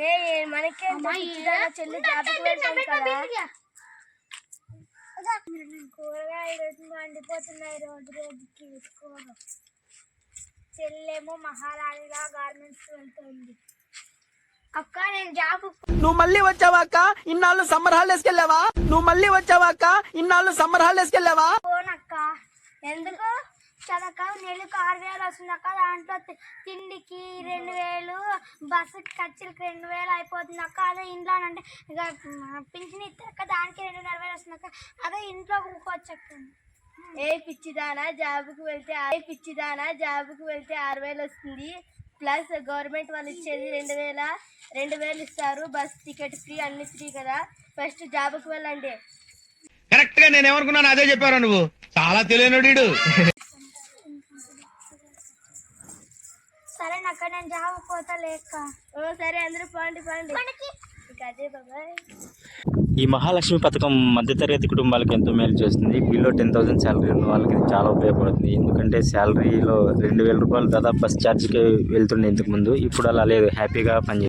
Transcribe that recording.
ఏ మనకే చెల్లి కూరగాయలు మండిపోతున్నాయి రోజు రోజుకి కూర చెల్లేమో మహారాణిలా గార్మెంట్స్ వెళ్తుంది. అక్క నేను జాబ్ నువ్వు మళ్ళీ వచ్చావా అక్క? ఇన్నాళ్ళు సమ్మర్ హాలిడేస్కి వెళ్ళావా? నువ్వు మళ్ళీ వచ్చావా అక్క? ఇన్నాళ్ళు సమ్మర్ హాలిడేస్కి వెళ్ళావా? పోనక్క. ఎందుకు? చదక నెలకు ఆరు వేలు వస్తుందక్క. దాంట్లో తిండికి రెండు వేలు బస్సుకి ఖర్చులకి రెండు వేలు అయిపోతుంది అక్క అదే ఇంట్లో అంటే ఇక పింఛన్ ఇస్తారక్క దానికి రెండున్నర వేలు వస్తుందక్క. అదే ఇంట్లో కూర్చోచ్చక్క ఏ పిచ్చిదానా జాబుకి వెళ్తే ఏ పిచ్చిదానా జాబుకి వెళ్తే ఆరు వేలు వస్తుంది. ప్లస్ గవర్నమెంట్ వాళ్ళు ఇచ్చేది రెండు వేల రెండు వేలు ఇస్తారు. బస్ టికెట్ ఫ్రీ అన్ని ఫ్రీ కదా. ఫస్ట్ జాబుకి వెళ్ళండి. కరెక్ట్గా నేను ఏమనుకున్నాను అదే చెప్పారు నువ్వు? చాలా తెలియనుడు సరే నక్క నేను జాబ్ పోతా లేక. ఓ సరే అందరూ పోండి పోండి. ఇక అదే బాబాయ్. ఈ మహాలక్ష్మి పథకం మధ్యతరగతి కుటుంబాలకు ఎంతో మేలు చేస్తుంది. బిలో టెన్ థౌసండ్ శాలరీ ఉన్న వాళ్ళకి చాలా ఉపయోగపడుతుంది. ఎందుకంటే శాలరీలో రెండు వేల రూపాయలు దాదాపు బస్ ఛార్జ్కి వెళ్తుండే ఇంతకు ముందు. ఇప్పుడు అలా లేదు. హ్యాపీగా పని